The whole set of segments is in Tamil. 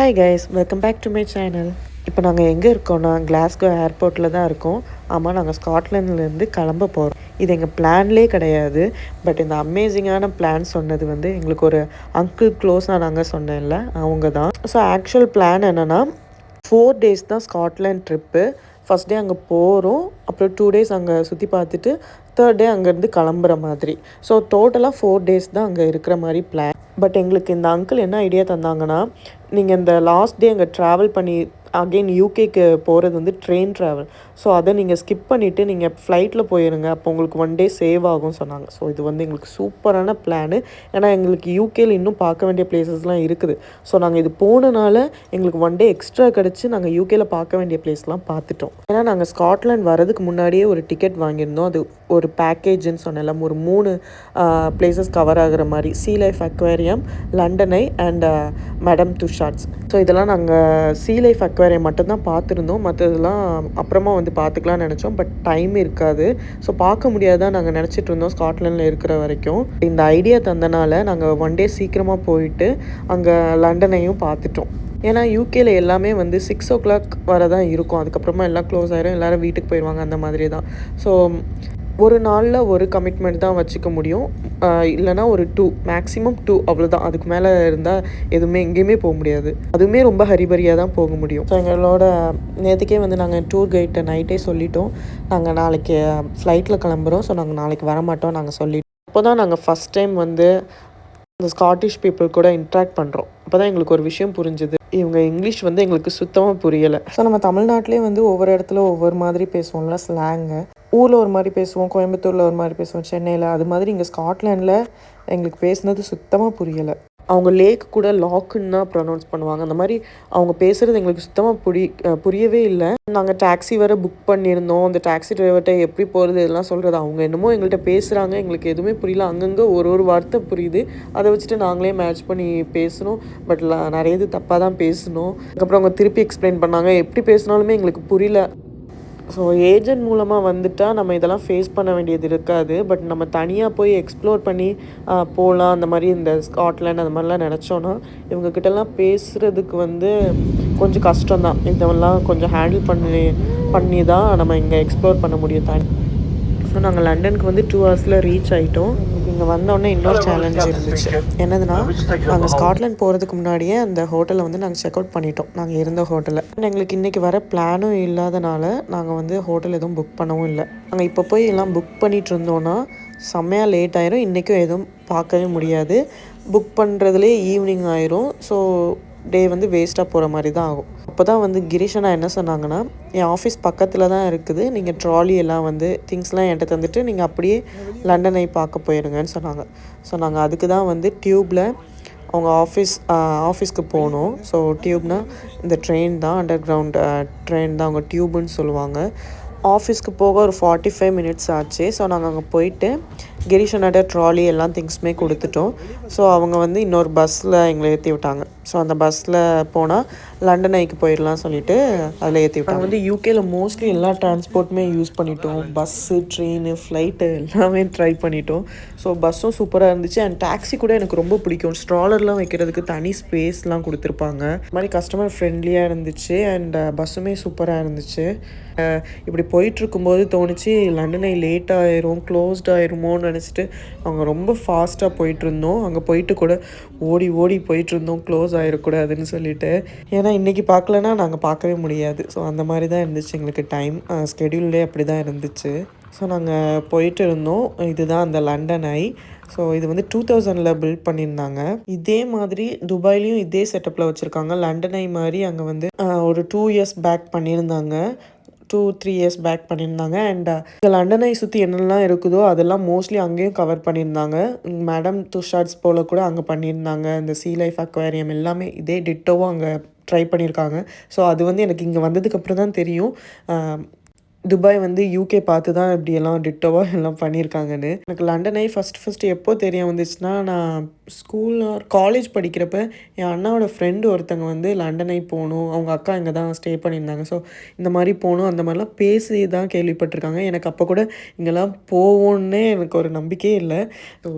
Hi guys welcome back to my channel இப்போ நாங்கள் எங்கே இருக்கோம்னா கிளாஸ்கோ ஏர்போர்ட்டில் தான் இருக்கோம். ஆமாம் நாங்கள் ஸ்காட்லாண்ட்லேருந்து கிளம்ப போகிறோம் இது எங்கள் பிளான்லே கிடையாது. பட் இந்த அமேசிங்கான பிளான் சொன்னது வந்து எங்களுக்கு ஒரு அங்கிள் க்ளோஸாக நாங்கள் சொன்னேன்ல அவங்க தான். ஸோ ஆக்சுவல் பிளான் என்னென்னா ஃபோர் டேஸ் தான் ஸ்காட்லாண்ட் ட்ரிப்பு ஃபஸ்ட் டே அங்கே போகிறோம் அப்புறம் டூ டேஸ் அங்கே சுற்றி பார்த்துட்டு தேர்ட் டே அங்கேருந்து கிளம்புற மாதிரி. ஸோ டோட்டலாக ஃபோர் டேஸ் தான் அங்கே இருக்கிற மாதிரி பிளான் பட் எங்களுக்கு இந்த அங்கிள் என்ன ஐடியா தந்தாங்கன்னா நீங்கள் இந்த லாஸ்ட் டே அங்கே ட்ராவல் பண்ணி அகெயின் யூகேக்கு போகிறது வந்து ட்ரெயின் ட்ராவல் ஸோ அதை நீங்கள் ஸ்கிப் பண்ணிவிட்டு நீங்கள் ஃப்ளைட்டில் போயிருங்க. அப்போ உங்களுக்கு ஒன் டே சேவ் ஆகும் சொன்னாங்க. ஸோ இது வந்து எங்களுக்கு சூப்பரான பிளானு ஏன்னா எங்களுக்கு யூகேயில் இன்னும் பார்க்க வேண்டிய பிளேசஸ்லாம் இருக்குது. ஸோ நாங்கள் இது போனனால எங்களுக்கு ஒன் டே எக்ஸ்ட்ரா கிடச்சி நாங்கள் யூகேயில் பார்க்க வேண்டிய பிளேஸ்லாம் பார்த்துட்டோம். ஏன்னா நாங்கள் ஸ்காட்லாண்ட் வரதுக்கு முன்னாடியே ஒரு டிக்கெட் வாங்கியிருந்தோம். அது ஒரு பேக்கேஜ்னு சொன்னலாம் ஒரு மூணு பிளேசஸ் கவர் ஆகுற மாதிரி சீ லைஃப் அக்வேரியம் லண்டனை அண்ட் மேடம் துஷார்ட்ஸ் ஸோ இதெல்லாம் நாங்கள் சீ லைஃப் அக்வேரியம் மட்டும்தான் பார்த்துருந்தோம். மற்றதெல்லாம் அப்புறமா வந்து பார்த்துக்கலாம்னு நினச்சோம். பட் டைம் இருக்காது. ஸோ பார்க்க முடியாதான் நாங்கள் நினச்சிட்டு இருந்தோம் ஸ்காட்லாண்டில் இருக்கிற வரைக்கும். இந்த ஐடியா தந்தனால நாங்கள் ஒன் டே சீக்கிரமாக போயிட்டு அங்கே லண்டனையும் பார்த்துட்டோம். ஏன்னா யூகேல எல்லாமே வந்து சிக்ஸ் ஓ கிளாக் வர தான் இருக்கும். அதுக்கப்புறமா எல்லாம் க்ளோஸ் ஆயிரும். எல்லோரும் வீட்டுக்கு போயிடுவாங்க அந்த மாதிரி தான் ஸோ ஒரு நாளில் ஒரு கமிட்மெண்ட் தான் வச்சுக்க முடியும். இல்லைனா ஒரு டூ மேக்ஸிமம் டூ அவ்வளோதான் அதுக்கு மேலே இருந்தால் எதுவுமே எங்கேயுமே போக முடியாது. அதுவுமே ரொம்ப ஹரிபரியாக தான் போக முடியும். ஸோ எங்களோட நேற்றுக்கே வந்து நாங்கள் டூர் கைட்டை நைட்டே சொல்லிட்டோம். நாங்கள் நாளைக்கு ஃப்ளைட்டில் கிளம்புறோம். ஸோ நாங்கள் நாளைக்கு வர மாட்டோம் நாங்கள் சொல்லிட்டோம். அப்போ தான் நாங்கள் ஃபஸ்ட் டைம் வந்து இந்த ஸ்காட்டிஷ் பீப்புள் கூட இன்ட்ராக்ட் பண்ணுறோம் அப்போ தான் எங்களுக்கு ஒரு விஷயம் புரிஞ்சுது. இவங்க இங்கிலீஷ் வந்து எங்களுக்கு சுத்தமாக புரியலை. ஸோ நம்ம தமிழ்நாட்டிலே வந்து ஒவ்வொரு இடத்துல ஒவ்வொரு மாதிரி பேசுவோம்ல ஸ்லாங்கு ஊரில் ஒரு மாதிரி பேசுவோம் கோயம்புத்தூரில் ஒரு மாதிரி பேசுவோம் சென்னையில். அது மாதிரி இங்கே ஸ்காட்லாண்டில் எங்களுக்கு பேசுனது சுத்தமாக புரியலை. அவங்க லேக் கூட லாக்குன்னு தான் ப்ரொனவுன்ஸ் பண்ணுவாங்க. அந்த மாதிரி அவங்க பேசுகிறது எங்களுக்கு சுத்தமாக புரி புரியவே இல்லை. நாங்கள் டாக்ஸி வேறு புக் பண்ணியிருந்தோம். அந்த டாக்ஸி டிரைவர்கிட்ட எப்படி போகிறது இதெல்லாம் சொல்கிறது அவங்க என்னமோ எங்கள்கிட்ட பேசுகிறாங்க எங்களுக்கு எதுவுமே புரியல. அங்கங்கே ஒரு ஒரு வார்த்தை புரியுது. அதை வச்சுட்டு நாங்களே மேட்ச் பண்ணி பேசணும் பட் நிறைய இது தப்பாக தான் பேசணும் அதுக்கப்புறம் அவங்க திருப்பி எக்ஸ்பிளைன் பண்ணாங்க. எப்படி பேசினாலுமே எங்களுக்கு புரியல. ஸோ ஏஜென்ட் மூலமாக வந்துட்டால் நம்ம இதெல்லாம் ஃபேஸ் பண்ண வேண்டியது இருக்காது. பட் நம்ம தனியாக போய் எக்ஸ்ப்ளோர் பண்ணி போகலாம் அந்த மாதிரி இந்த ஸ்காட்லாண்ட் அந்த மாதிரிலாம் நினச்சோன்னா இவங்கக்கிட்டலாம் பேசுகிறதுக்கு வந்து கொஞ்சம் கஷ்டம்தான். இதெல்லாம் கொஞ்சம் ஹேண்டில் பண்ணி பண்ணி தான் நம்ம இங்கே எக்ஸ்ப்ளோர் பண்ண முடியும் தனி ஸோ நாங்கள் லண்டனுக்கு வந்து டூ ஹவர்ஸில் ரீச் ஆகிட்டோம் இங்கே வந்தோடனே இன்னொரு சேலஞ்ச் இருந்துச்சு. என்னதுன்னா நாங்கள் ஸ்காட்லாண்ட் போகிறதுக்கு முன்னாடியே அந்த ஹோட்டலை வந்து நாங்கள் செக் அவுட் பண்ணிட்டோம். நாங்கள் இருந்த ஹோட்டலில் எங்களுக்கு இன்றைக்கி வர பிளானும் இல்லாதனால நாங்கள் வந்து ஹோட்டல் எதுவும் புக் பண்ணவும் இல்லை. நாங்கள் இப்போ போய் எல்லாம் புக் பண்ணிட்டு இருந்தோன்னா செம்மையாக லேட் ஆயிரும். இன்றைக்கும் எதுவும் பார்க்கவே முடியாது. புக் பண்ணுறதுலே ஈவினிங் ஆயிரும். ஸோ டே வந்து வேஸ்ட்டாக போகிற மாதிரி தான் ஆகும். அப்போ தான் வந்து கிரீஷனா என்ன சொன்னாங்கன்னா என் ஆஃபீஸ் பக்கத்தில் தான் இருக்குது. நீங்கள் ட்ராலி எல்லாம் வந்து திங்ஸ்லாம் என்கிட்ட தந்துட்டு நீங்கள் அப்படியே லண்டனை பார்க்க போயிருங்கன்னு சொன்னாங்க. ஸோ நாங்கள் அதுக்கு தான் வந்து டியூப்பில் அவங்க ஆஃபீஸ் ஆஃபீஸ்க்கு போகணும். ஸோ டியூப்னால் இந்த ட்ரெயின் தான் அண்டர் கிரவுண்ட் ட்ரெயின் தான் அவங்க டியூப்னு சொல்லுவாங்க. ஆஃபீஸ்க்கு போக ஒரு ஃபார்ட்டி ஃபைவ் மினிட்ஸ் ஆச்சு. ஸோ நாங்கள் அங்கே போயிட்டு கிரீஷனோட ட்ராலி எல்லாம் திங்ஸுமே கொடுத்துட்டோம். ஸோ அவங்க வந்து இன்னொரு பஸ்ஸில் எங்களை ஏற்றி விட்டாங்க. ஸோ அந்த பஸ்ஸில் போனால் லண்டன் ஐக்கு போயிடலாம் சொல்லிட்டு அதில் ஏற்றி விட்டாங்க. வந்து யூகேல மோஸ்ட்லி எல்லா டிரான்ஸ்போர்ட்டுமே யூஸ் பண்ணிட்டோம். பஸ்ஸு ட்ரெயின் ஃப்ளைட்டு எல்லாமே ட்ரை பண்ணிட்டோம். ஸோ பஸ்ஸும் சூப்பராக இருந்துச்சு. அண்ட் டாக்ஸி கூட எனக்கு ரொம்ப பிடிக்கும். ஸ்ட்ராலர்லாம் வைக்கிறதுக்கு தனி ஸ்பேஸ்லாம் கொடுத்துருப்பாங்க. இது மாதிரி கஸ்டமர் ஃப்ரெண்ட்லியாக இருந்துச்சு. அண்ட் பஸ்ஸுமே சூப்பராக இருந்துச்சு. இப்படி போயிட்டுருக்கும்போது தோணுச்சு லண்டனை லேட் ஆயிரும் க்ளோஸ்ட் ஆயிருமோன்னு நினச்சிட்டு அவங்க ரொம்ப ஃபாஸ்ட்டாக போயிட்டுருந்தோம். அங்கே போயிட்டு கூட ஓடி ஓடி போயிட்டுருந்தோம். க்ளோஸ் ஆயிடக்கூடாதுன்னு சொல்லிட்டு. ஏன்னா இன்றைக்கி பார்க்கலன்னா நாங்கள் பார்க்கவே முடியாது. ஸோ அந்த மாதிரி தான் இருந்துச்சு எங்களுக்கு டைம் ஸ்கெடியூல்லே அப்படி தான் இருந்துச்சு. ஸோ நாங்கள் போயிட்டு இருந்தோம் இதுதான் அந்த லண்டன் ஐ. ஸோ இது வந்து டூ தௌசண்டில் பில்ட் பண்ணியிருந்தாங்க. இதே மாதிரி துபாய்லேயும் இதே செட்டப்பில் வச்சுருக்காங்க. லண்டன் ஐ மாதிரி அங்கே வந்து ஒரு டூ இயர்ஸ் பேக் பண்ணியிருந்தாங்க. டூ த்ரீ இயர்ஸ் பேக் பண்ணியிருந்தாங்க. அண்ட் இங்கே லண்டனை சுற்றி என்னெல்லாம் இருக்குதோ அதெல்லாம் மோஸ்ட்லி அங்கேயும் கவர் பண்ணியிருந்தாங்க. மேடம் துஷார்ட்ஸ் போல் கூட அங்கே பண்ணியிருந்தாங்க. இந்த சீ லைஃப் அக்வேரியம் எல்லாமே இதே டிட்டோவும் அங்கே ட்ரை பண்ணியிருக்காங்க. ஸோ அது வந்து எனக்கு இங்கே வந்ததுக்கப்புறம் தான் தெரியும். துபாய் வந்து யூகே பார்த்து தான் இப்படி எல்லாம் டிட்டோவாக எல்லாம் பண்ணியிருக்காங்கன்னு. எனக்கு லண்டனை ஃபஸ்ட் ஃபஸ்ட்டு எப்போ தெரிய வந்துச்சுன்னா நான் ஸ்கூல் காலேஜ் படிக்கிறப்ப என் அண்ணாவோட ஃப்ரெண்டு ஒருத்தங்க வந்து லண்டனை போகணும். அவங்க அக்கா இங்கே தான் ஸ்டே பண்ணியிருந்தாங்க. ஸோ இந்த மாதிரி போகணும் அந்த மாதிரிலாம் பேசி தான் கேள்விப்பட்டிருக்காங்க. எனக்கு அப்போ கூட இங்கெல்லாம் போவோன்னே எனக்கு ஒரு நம்பிக்கையே இல்லை.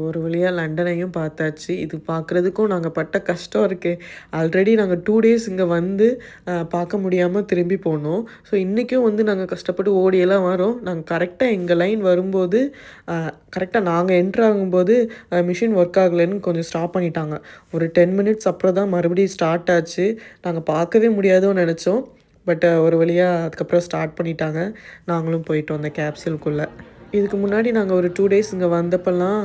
ஒரு வழியாக லண்டனையும் பார்த்தாச்சு. இது பார்க்குறதுக்கும் நாங்கள் பட்ட கஷ்டம் இருக்குது ஆல்ரெடி நாங்கள் டூ டேஸ் இங்கே வந்து பார்க்க முடியாமல் திரும்பி போனோம். ஸோ இன்றைக்கும் வந்து நாங்கள் கஷ்டப்பட்டு ஓடியெல்லாம் வரோம். நாங்கள் கரெக்டாக எங்கள் லைன் வரும்போது கரெக்டாக நாங்கள் என்ட்ரு ஆகும்போது மிஷின் ஒர்க் ஆகலைன்னு கொஞ்சம் ஸ்டாப் பண்ணிட்டாங்க. ஒரு டென் மினிட்ஸ் அப்புறம் தான் மறுபடியும் ஸ்டார்ட் ஆச்சு. நாங்கள் பார்க்கவே முடியாதோன்னு நினச்சோம். பட் ஒரு வழியாக அதுக்கப்புறம் ஸ்டார்ட் பண்ணிட்டாங்க. நாங்களும் போயிட்டோம் அந்த கேப்சூலுக்குள்ளே இதுக்கு முன்னாடி நாங்கள் ஒரு டூ டேஸ் இங்கே வந்தப்பெல்லாம்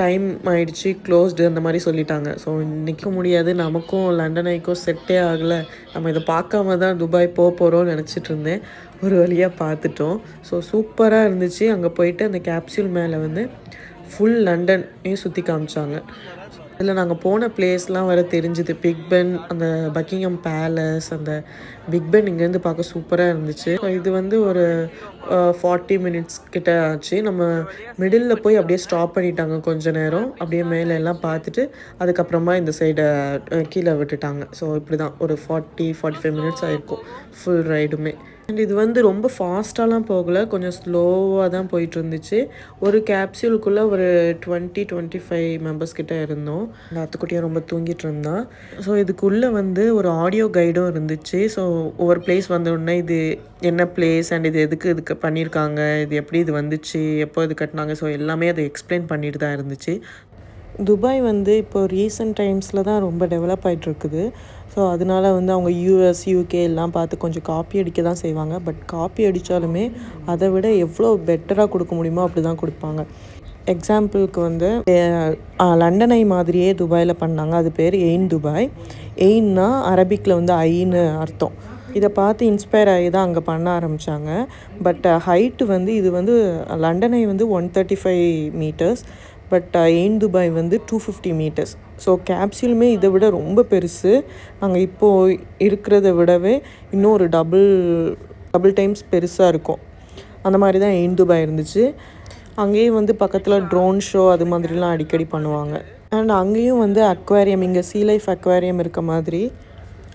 டைம் ஆயிடுச்சு க்ளோஸ்டு அந்த மாதிரி சொல்லிட்டாங்க. ஸோ நிற்க முடியாது. நமக்கும் லண்டனைக்கும் செட்டே ஆகலை. நம்ம இதை பார்க்காம தான் துபாய் போக போகிறோம்னு நினச்சிட்டு இருந்தேன். ஒரு வழியாக பார்த்துட்டோம். ஸோ சூப்பராக இருந்துச்சு. அங்கே போயிட்டு அந்த கேப்சியூல் மேலே வந்து ஃபுல் லண்டனையும் சுற்றி காமிச்சாங்க. அதில் நாங்கள் போன பிளேஸ்லாம் வர தெரிஞ்சுது. பிக் பென் அந்த பக்கிங்கம் பேலஸ் அந்த பிக் பென் இங்கேருந்து பார்க்க சூப்பராக இருந்துச்சு. இது வந்து ஒரு ஃபார்ட்டி மினிட்ஸ் கிட்ட ஆச்சு. நம்ம மிடில் போய் அப்படியே ஸ்டாப் பண்ணிட்டாங்க கொஞ்ச நேரம். அப்படியே மேலே எல்லாம் பார்த்துட்டு அதுக்கப்புறமா இந்த சைடை கீழே விட்டுட்டாங்க. ஸோ இப்படி தான் ஒரு ஃபார்ட்டி ஃபார்ட்டி ஃபைவ் மினிட்ஸ் ஆயிருக்கும். ஃபுல் ரைடுமே அண்ட் இது வந்து ரொம்ப ஃபாஸ்ட்டாலாம் போகலை. கொஞ்சம் ஸ்லோவாக தான் போயிட்டு இருந்துச்சு ஒரு கேப்சியூலுக்குள்ளே ஒரு டுவெண்ட்டி டுவெண்ட்டி ஃபைவ் மெம்பர்ஸ் கிட்டே இருந்தோம். அந்த அத்துக்குட்டியாக ரொம்ப தூங்கிட்டு இருந்தான். ஸோ இதுக்குள்ளே வந்து ஒரு ஆடியோ கைடும் இருந்துச்சு. ஸோ ஒவ்வொரு பிளேஸ் வந்தோடனே இது என்ன பிளேஸ் அண்ட் இது எதுக்கு இதுக்கு பண்ணியிருக்காங்க இது எப்படி இது வந்துச்சு எப்போ இது கட்டினாங்க ஸோ எல்லாமே அதை எக்ஸ்பிளைன் பண்ணிட்டு தான் இருந்துச்சு. துபாய் வந்து இப்போ ரீசெண்ட் டைம்ஸில் தான் ரொம்ப டெவலப் ஆகிட்டுருக்குது ஸோ அதனால வந்து அவங்க யூஎஸ் யூகே எல்லாம் பார்த்து கொஞ்சம் காப்பி அடிக்க தான் செய்வாங்க. பட் காப்பி அடித்தாலுமே அதை விட எவ்வளோ பெட்டராக கொடுக்க முடியுமோ அப்படி தான் கொடுப்பாங்க. எக்ஸாம்பிளுக்கு வந்து லண்டனை மாதிரியே துபாயில் பண்ணாங்க. அது பேர் எயின் துபாய். எயின்னா அரபிக்கில் வந்து ஐன்னு அர்த்தம். இதை பார்த்து இன்ஸ்பயர் ஆகி தான் அங்கே பண்ண ஆரம்பித்தாங்க பட் ஹைட்டு வந்து இது வந்து லண்டனை வந்து one thirty five metres but in Dubai வந்து டூ ஃபிஃப்டி மீட்டர்ஸ் ஸோ கேப்சியூலுமே இதை விட ரொம்ப பெருசு. நாங்கள் இப்போது இருக்கிறத விடவே இன்னும் ஒரு டபுள் டபுள் டைம்ஸ் பெருசாக இருக்கும். அந்த மாதிரி தான் எயின் துபாய் இருந்துச்சு. அங்கேயும் வந்து பக்கத்தில் ட்ரோன் ஷோ அது மாதிரிலாம் அடிக்கடி பண்ணுவாங்க. அண்ட் அங்கேயும் வந்து அக்வாரியம் இங்கே சீ லைஃப் அக்வாரியம் இருக்க மாதிரி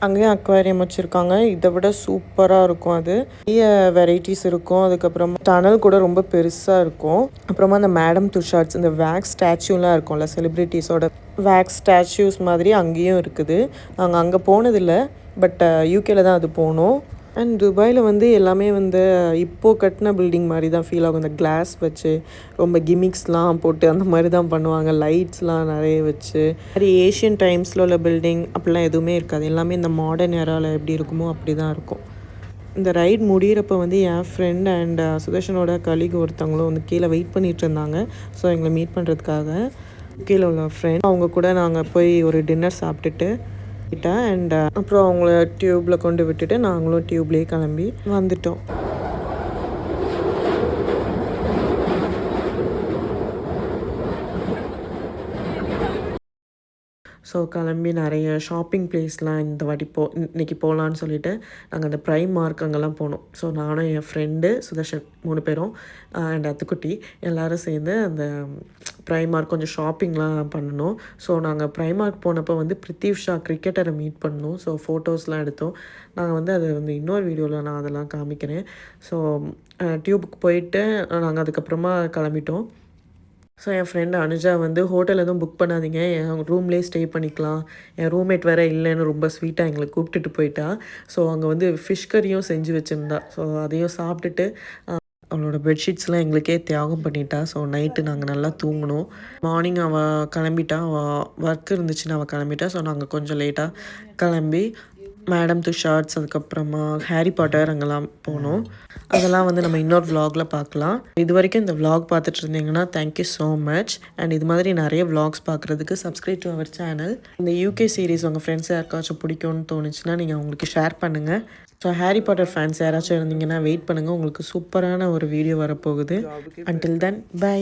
அங்கேயும் அக்வாரியம் வச்சுருக்காங்க. இதை விட சூப்பராக இருக்கும் அது. நிறைய வெரைட்டிஸ் இருக்கும். அதுக்கப்புறமா டனல் கூட ரொம்ப பெருசாக இருக்கும். அப்புறமா அந்த மேடம் துஷார்ட்ஸ் இந்த வேக்ஸ் ஸ்டாச்சுலாம் இருக்கும்ல செலிப்ரிட்டிஸோட வேக்ஸ் ஸ்டாச்சூஸ் மாதிரி அங்கேயும் இருக்குது. நாங்கள் அங்கே போனதில்லை பட் யூகேல தான் அது போனோம். அண்ட் துபாயில் வந்து எல்லாமே வந்து இப்போது கட்டின பில்டிங் மாதிரி தான் ஃபீல் ஆகும். இந்த கிளாஸ் வச்சு ரொம்ப கிமிக்ஸ்லாம் போட்டு அந்த மாதிரி தான் பண்ணுவாங்க. லைட்ஸ்லாம் நிறைய வச்சு. மாதிரி ஏஷியன் டைம்ஸில் உள்ள பில்டிங் அப்படிலாம் எதுவுமே இருக்காது. எல்லாமே இந்த மாடர்ன் ஏராவில் எப்படி இருக்குமோ அப்படி தான் இருக்கும். இந்த ரைட் முடிகிறப்ப வந்து என் ஃப்ரெண்ட் அண்ட் uh, சுதர்ஷனோட கலீக் ஒருத்தவங்களும் வந்து கீழே வெயிட் பண்ணிகிட்டு இருந்தாங்க. ஸோ எங்களை மீட் பண்ணுறதுக்காக கீழே உள்ள ஃப்ரெண்ட் அவங்க கூட நாங்கள் போய் ஒரு டின்னர் சாப்பிட்டுட்டு விட்டேன் அண்ட் uh, அப்புறம் அவங்கள டியூப்பில் கொண்டு விட்டுட்டு நாங்களும் டியூப்லேயே கிளம்பி வந்துட்டோம். ஸோ கிளம்பி நிறைய ஷாப்பிங் பிளேஸ்லாம் இந்த வாட்டி போ இன்னைக்கு போகலான்னு சொல்லிட்டு நாங்கள் அந்த ப்ரைம் மார்க் அங்கெல்லாம் போனோம். ஸோ நானும் என் ஃப்ரெண்டு சுதர்ஷன் மூணு பேரும் uh, அண்ட் அத்துக்குட்டி எல்லோரும் சேர்ந்து அந்த ப்ரைம் மார்க் கொஞ்சம் ஷாப்பிங்லாம் பண்ணணும். ஸோ நாங்கள் ப்ரைம் மார்க் போனப்போ வந்து பிரித்திவ் ஷா கிரிக்கெட்டரை மீட் பண்ணோம். ஸோ ஃபோட்டோஸ்லாம் எடுத்தோம். நாங்கள் வந்து அதை வந்து இன்னொரு வீடியோவில் நான் அதெல்லாம் காமிக்கிறேன். ஸோ டியூபுக்கு uh, போயிட்டு நாங்கள் அதுக்கப்புறமா கிளம்பிட்டோம். ஸோ என் ஃப்ரெண்டு அனுஜா வந்து ஹோட்டல் எதுவும் புக் பண்ணாதீங்க. என் ரூம்லேயே ஸ்டே பண்ணிக்கலாம். என் ரூம்மேட் வேறு இல்லைன்னு ரொம்ப ஸ்வீட்டாக எங்களை கூப்பிட்டுட்டு போயிட்டா. ஸோ அங்கே வந்து ஃபிஷ் கறியும் செஞ்சு வச்சுருந்தா. ஸோ அதையும் சாப்பிட்டுட்டு அவளோட பெட்ஷீட்ஸ்லாம் எங்களுக்கே தியாகம் பண்ணிட்டா. ஸோ நைட்டு நாங்கள் நல்லா தூங்கினோம். மார்னிங் அவள் கிளம்பிட்டா. அவள் ஒர்க் இருந்துச்சுன்னு அவள் கிளம்பிட்டா. ஸோ நாங்கள் கொஞ்சம் லேட்டாக கிளம்பி மேடம் துஷார்ட்ஸ் அதுக்கப்புறமா ஹாரி பாட்டர் அங்கெல்லாம் போனோம். அதெல்லாம் வந்து நம்ம இன்னொரு vlogல பார்க்கலாம். இது வரைக்கும் இந்த vlog பார்த்துட்டு இருந்தீங்கன்னா தேங்க்யூ ஸோ மச் அண்ட் இது மாதிரி நிறைய vlogs பார்க்குறதுக்கு சப்ஸ்கிரைப் டு அவர் சேனல் இந்த யூகே சீரிஸ் உங்கள் ஃப்ரெண்ட்ஸ் யாருக்காச்சும் பிடிக்கும்னு தோணுச்சுன்னா நீங்கள் உங்களுக்கு ஷேர் பண்ணுங்கள் ஸோ ஹாரி பாட்டர் ஃபேன்ஸ் யாராச்சும் இருந்தீங்கன்னா வெயிட் பண்ணுங்கள் உங்களுக்கு சூப்பரான ஒரு வீடியோ வரப்போகுது. Until then by